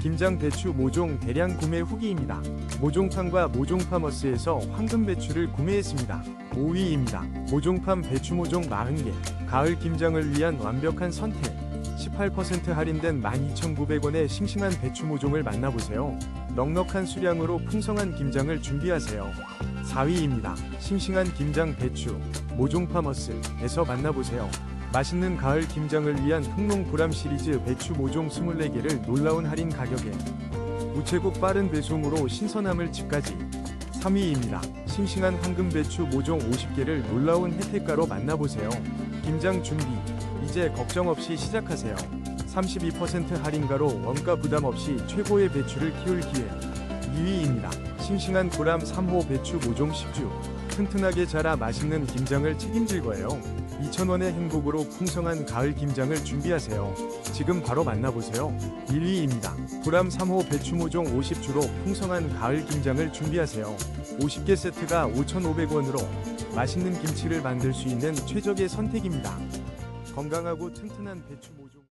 김장 배추 모종 대량 구매 후기입니다. 모종팜과 모종파머스에서 황금 배추를 구매했습니다. 5위입니다. 모종팜 배추 모종 40개. 가을 김장을 위한 완벽한 선택. 18% 할인된 12,900원의 싱싱한 배추 모종을 만나보세요. 넉넉한 수량으로 풍성한 김장을 준비하세요. 4위입니다. 싱싱한 김장 배추 모종파머스에서 만나보세요. 맛있는 가을 김장을 위한 흥농 보람 시리즈 배추 모종 24개를 놀라운 할인 가격에 우체국 빠른 배송으로 신선함을 집까지 3위입니다. 싱싱한 황금 배추 모종 50개를 놀라운 혜택가로 만나보세요. 김장 준비 이제 걱정 없이 시작하세요. 32% 할인가로 원가 부담 없이 최고의 배추를 키울 기회 2위입니다. 싱싱한 보람 3호 배추 모종 10주 튼튼하게 자라 맛있는 김장을 책임질 거예요. 2,000원의 행복으로 풍성한 가을 김장을 준비하세요. 지금 바로 만나보세요. 1위입니다. 보람 3호 배추 모종 50주로 풍성한 가을 김장을 준비하세요. 50개 세트가 5,500원으로 맛있는 김치를 만들 수 있는 최적의 선택입니다. 건강하고 튼튼한 배추 모종